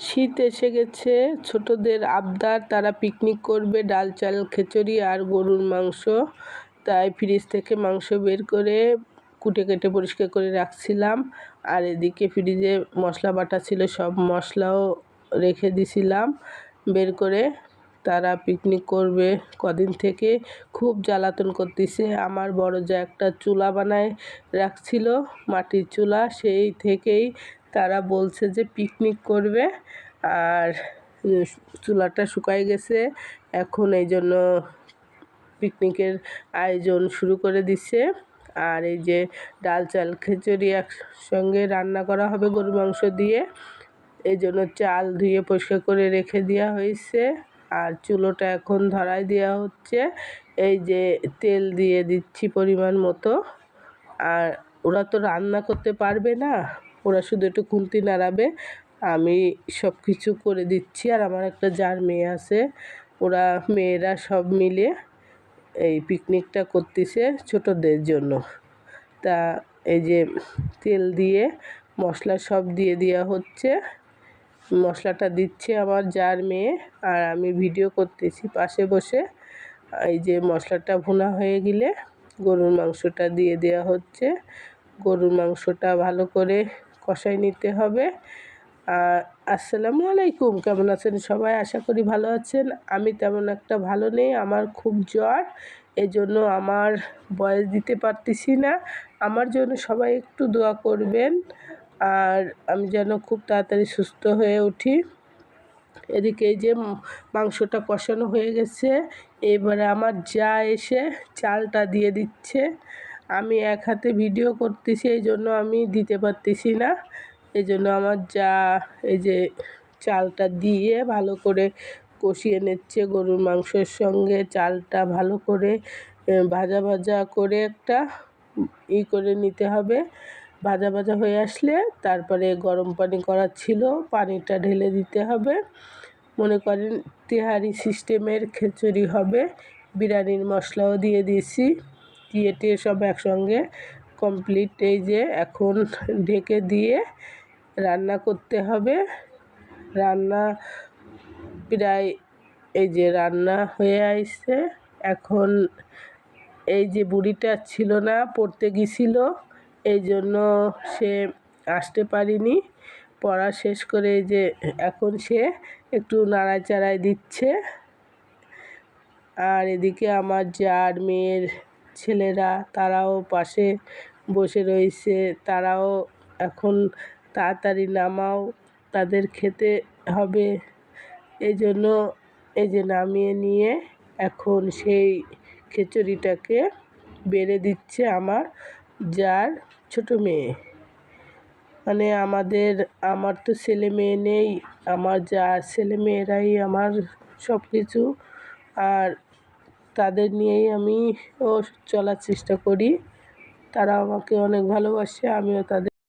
শীত এসে গেছে, ছোটদের আবদার, তারা পিকনিক করবে, ডাল, চাল, খিচুড়ি আর গরুর মাংস। তাই ফ্রিজ থেকে মাংস বের করে কুটে কেটে পরিষ্কার করে রাখছিলাম। আর এদিকে ফ্রিজে মশলা বাটা ছিল, সব মশলাও রেখে দিছিলাম। বের করে তারা পিকনিক করবে। কদিন থেকে খুব জ্বালাতন করতেছে। আমার বড় যা একটা চুলা বানায় রাখছিল, মাটির চুলা, সেই থেকেই তারা বলছে যে পিকনিক করবে আর চুলাটা শুকায় গেছে। এখন এই জন্য পিকনিকের আয়োজন শুরু করে দিছে আর এই যে ডাল, চাল, খিচুড়ি একসঙ্গে রান্না করা হবে গরু মাংস দিয়ে। এই জন্য চাল ধুয়ে পরিষ্কার করে রেখে দেওয়া হয়েছে। আর চুলোটা এখন ধরায় দেওয়া হচ্ছে। এই যে তেল দিয়ে দিচ্ছি পরিমাণ মতো। আর ওরা তো রান্না করতে পারবে না। ওরা শুধু একটু খুন্তি নাড়াবে। আমি সব কিছু করে দিচ্ছি আর আমার একটা যার মেয়ে আছে। ওরা মেয়েরা সব মিলে এই পিকনিকটা করতেছে ছোটদের জন্য। তা এই যে তেল দিয়ে মশলা সব দিয়ে দেওয়া হচ্ছে। মশলাটা দিচ্ছে আমার যার মেয়ে আর আমি ভিডিও করতেছি পাশে বসে। এই যে মশলাটা ভুনা হয়ে গেলে গরুর মাংসটা দিয়ে দেওয়া হচ্ছে। গরুর মাংসটা ভালো করে কষাই নিতে হবে। আর আসসালামু আলাইকুম, কেমন আছেন সবাই? আশা করি ভালো আছেন। আমি তেমন একটা ভালো নেই, আমার খুব জ্বর, এজন্য আমার বয়স দিতে পারতেছি না। আমার জন্য সবাই একটু দোয়া করবেন, আর আমি যেন খুব তাড়াতাড়ি সুস্থ হয়ে উঠি। এদিকে যে মাংসটা কষানো হয়ে গেছে, এবারে আমার যা এসে চালটা দিয়ে দিচ্ছে। আমি এক হাতে ভিডিও করতেছি, এই জন্য আমি দিতে পারতেছি না। এই জন্য আমার যা, এই যে চালটা দিয়ে ভালো করে কষিয়ে নিচ্ছে গরুর মাংসের সঙ্গে, চালটা ভালো করে ভাজা ভাজা করে একটা ই করে নিতে হবে। ভাজা ভাজা হয়ে আসলে তারপরে গরম পানি করা ছিল, পানিটা ঢেলে দিতে হবে। মনে করেন তেহারি সিস্টেমের খিচুড়ি হবে, বিরিয়ানির মশলাও দিয়ে দিয়েছি। দিয়ে টিয়ে সব একসঙ্গে কমপ্লিট। এই যে এখন ঢেকে দিয়ে রান্না করতে হবে। রান্না প্রায় এই যে রান্না হয়ে আসছে। এখন এই যে বুড়িটা ছিল না, পড়তে গেছিল, এই জন্য সে আসতে পারিনি। পড়া শেষ করে এই যে এখন সে একটু নাড়াচাড়ায় দিচ্ছে। আর এদিকে আমার যার মেয়ের ছেলেরা তারাও পাশে বসে রয়েছে। তারাও এখন তাড়াতাড়ি নামাও, তাদের খেতে হবে। এই জন্য এই যে নামিয়ে নিয়ে এখন সেই খিচুড়িটাকে বেড়ে দিচ্ছে আমার, যার ছোটো মেয়ে। মানে আমাদের, আমার তো ছেলে মেয়ে নেই, আমার যা ছেলে মেয়েরাই আমার সব কিছু আর তাদের নিয়েই আমি ও চলার চেষ্টা করি। তারা আমাকে অনেক ভালোবাসে আমিও তাদের